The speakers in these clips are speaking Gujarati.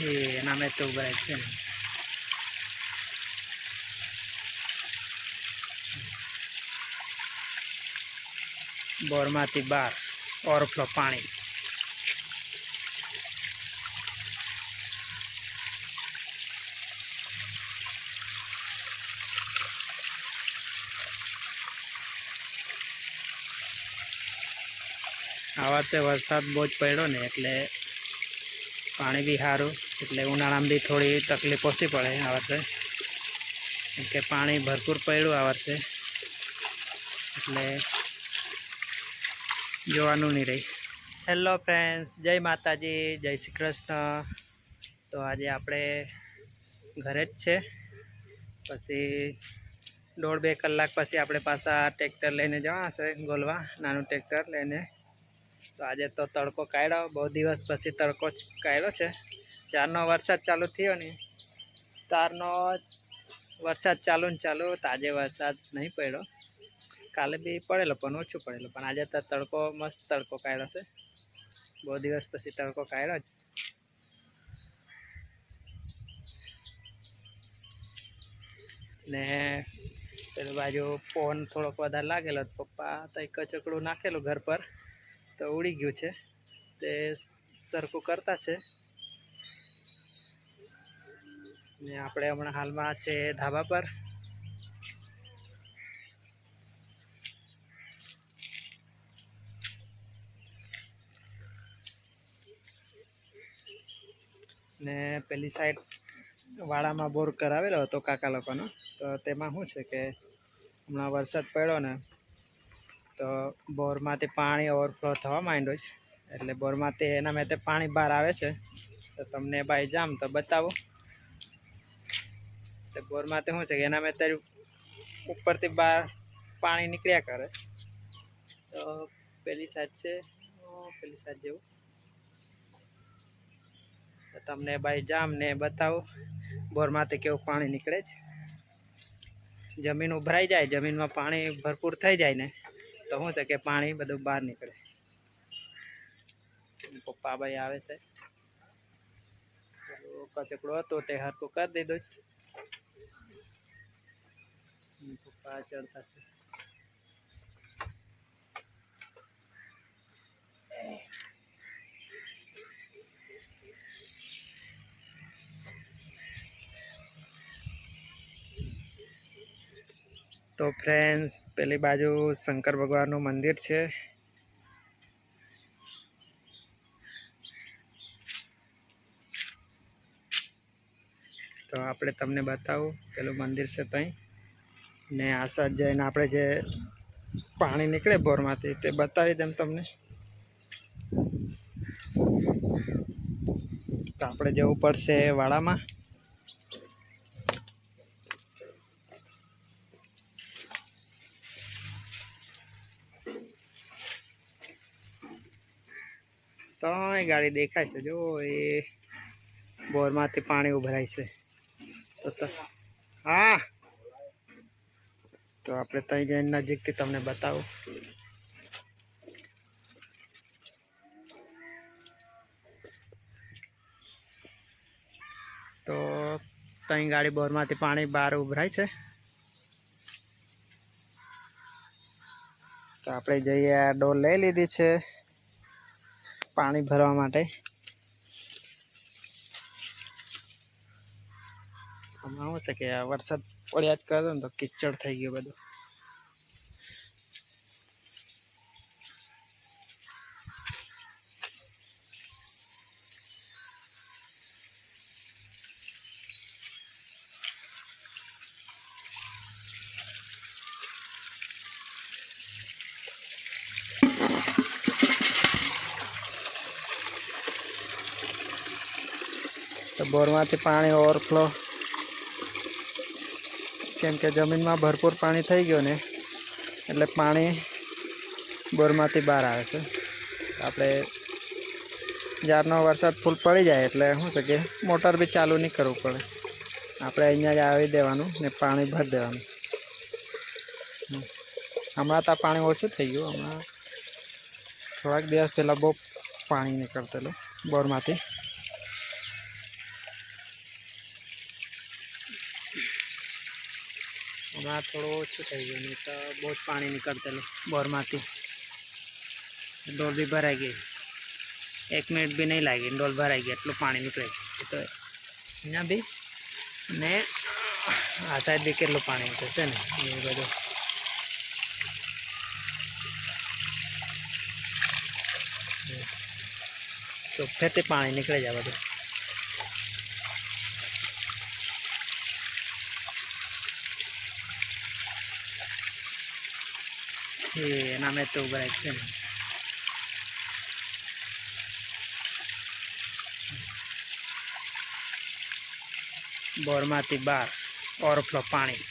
એ એના મેં તો ઉભરાય છે ને બોરમાંથી બહાર ઓવરફ્લો પાણી આ વખતે વરસાદ બહુ જ પડ્યો ને એટલે પાણી બી સારું, એટલે ઉનાળામાં બી થોડી તકલીફ ઓછી પડે આ વર્ષે. કેમ કે પાણી ભરપૂર પડ્યું આ વર્ષે, એટલે જોવાનું નહીં રહી. હેલો ફ્રેન્ડ્સ જય માતાજી, જય શ્રી કૃષ્ણ. તો આજે આપણે ઘરે જ છે. પછી દોઢ બે કલાક પછી આપણે પાછા ટ્રેક્ટર લઈને જવા હશે ગોલવા, નાનું ટ્રેક્ટર લઈને. તો આજે તો તડકો કાઢ્યો. બહુ દિવસ પછી તડકો કાઢ્યો છે. ત્યારનો વરસાદ ચાલુ થયો ને ત્યારનો વરસાદ ચાલુ ને ચાલુ તો આજે વરસાદ નહીં પડ્યો. કાલે બી પડેલો, પણ ઓછું પડેલો. પણ આજે તો તડકો, મસ્ત તડકો કાઢ્યો છે. બહુ દિવસ પછી તડકો કાઢ્યો જ. ને પેલું બાજુ ફોન થોડોક વધારે લાગેલો. તો પપ્પા તઈ કચકડું નાખેલું ઘર પર. તો ઉડી ગયું છે. તે સરખું કરતા છે. ને આપણે હમણાં હાલમાં છે ધાબા પર. ને પેલી સાઈડ વાડામાં બોર કરાવેલો હતો કાકા લોકોનો. તો તેમાં શું છે કે હમણાં વરસાદ પડ્યો ને તો બોરમાંથી પાણી ઓવરફ્લો થવા માંડ્યું છે. એટલે બોરમાંથી એના મેં પાણી બહાર આવે છે. તો તમને ભાઈ જામ તો બતાવો. તો બોરમાંથી શું છે કે એના મેં ઉપરથી બહાર પાણી નીકળ્યા કરે. તો પેલી સાઈડ છે. પેલી સાઈડ જેવું. તમને ભાઈ જામ ને બતાવો. બોરમાંથી કેવું પાણી નીકળે છે. જમીન ઉભરાઈ જાય, જમીનમાં પાણી ભરપૂર થઈ જાય ને. તો શું છે કે પાણી બધું બહાર નીકળે. પપ્પા ભાઈ આવે છે. કચકડો હતો તે હરકો કરી દીધો છે. પપ્પા ચડતા છે. તો ફ્રેન્ડ્સ પેલી બાજુ શંકર ભગવાનનું મંદિર છે. તો આપણે તમને બતાવું, પેલું મંદિર છે ત્યાં ને આ સાઈડ જઈને આપણે જે પાણી નીકળે બોરમાંથી તે બતાવી દેમ તમને. તો આપણે જવું પડશે વાડામાં. તો એ ગાડી દેખાય છે. જો એ બોરમાંથી પાણી ઉભરાય છે. તો હા. તો આપણે ત્યાં જઈને નજીકથી તમને બતાવું. તો ત્યાં ગાડી બોરમાંથી પાણી બહાર ઉભરાય છે. તો આપણે જઈએ આ ડોલ લઈ લીધી છે. પાણી ભરવા માટે. હમણાં શું છે કે વરસાદ પડ્યા જ કરે ને તો કિચડ થઈ ગયું બધું. તો બોરમાંથી પાણી ઓવરફ્લો કેમ કે જમીનમાં ભરપૂર પાણી થઈ ગયું ને, એટલે પાણી બોરમાંથી બહાર આવે છે. આપણે જ્યારનો વરસાદ ફૂલ પડી જાય એટલે શું છે કે મોટર બી ચાલુ નહીં કરવું પડે. આપણે અહીંયા જ આવી દેવાનું ને પાણી ભરી દેવાનું. હમ. હમણાં તો પાણી ઓછું થઈ ગયું, હમણાં થોડાક દિવસ પહેલાં બહુ પાણી નીકળતેલું બોરમાંથી. હમણાં થોડું ઓછું થઈ ગયું, નહીં તો બહુ જ પાણી નીકળતેલું બોરમાંથી. ડોલ બી ભરાઈ ગઈ. એક મિનિટ બી નહીં લાગી, ડોલ ભરાઈ ગઈ, એટલું પાણી નીકળે એ તો અહીંયા બી, ને આ સાઈડ બી કેટલું પાણી નીકળશે ને, એ બધું. ચોખ્ખેથી પાણી નીકળે જાય બધું. એ એના મેં તો ઉભરાય છે ને બોરમાંથી બાર ઓવરફ્લો પાણી.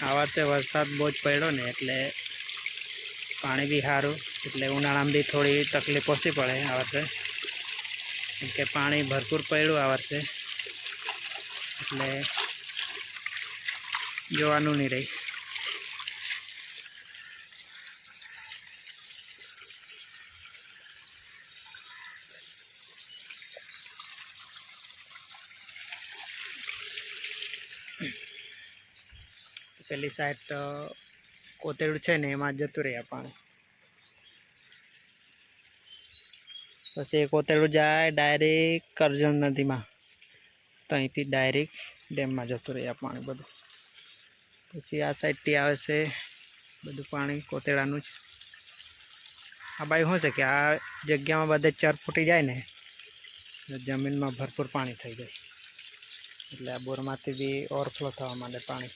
આ વખતે વરસાદ બહુ જ પડ્યો ને એટલે પાણી બી સારું, એટલે ઉનાળામાં બી થોડી તકલીફ ઓછી પડે આ વર્ષે. કેમ કે પાણી ભરપૂર પડ્યું આ વર્ષે, એટલે જોવાનું નહીં રહી. પેલી સાઈડ તો કોતેડું છે ને એમાં જતું રહ્યા પાણી. પછી કોતેડું જાય ડાયરેક્ટ કરજણ નદીમાં. તો અહીંથી ડાયરેક્ટ ડેમમાં જતું રહ્યા પાણી બધું. પછી આ સાઈડથી આવે છે બધું પાણી કોતેડાનું જ. આ બાઈ શું છે કે આ જગ્યામાં બધે ચર ફૂટી જાય ને જમીનમાં ભરપૂર પાણી થઈ જાય. એટલે આ બોરમાંથી બી ઓવરફ્લો થવા માંડે પાણી.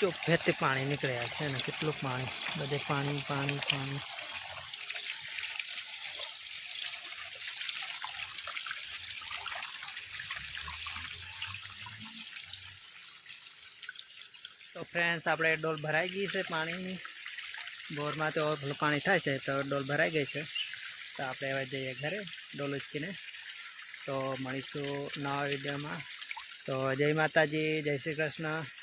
ચોખ્ખેથી પાણી નીકળ્યા છે ને કેટલું પાણી? બધે પાણી પાણી પાણી. તો ફ્રેન્ડ્સ આપણે ડોલ ભરાઈ ગઈ છે પાણીની. બોરમાં તો પાણી થાય છે, તો ડોલ ભરાઈ ગઈ છે. તો આપણે હવે જઈએ ઘરે ડોલ ઉચકીને. તો મળીશું નવા વિડીયોમાં. તો જય માતાજી, જય શ્રી કૃષ્ણ.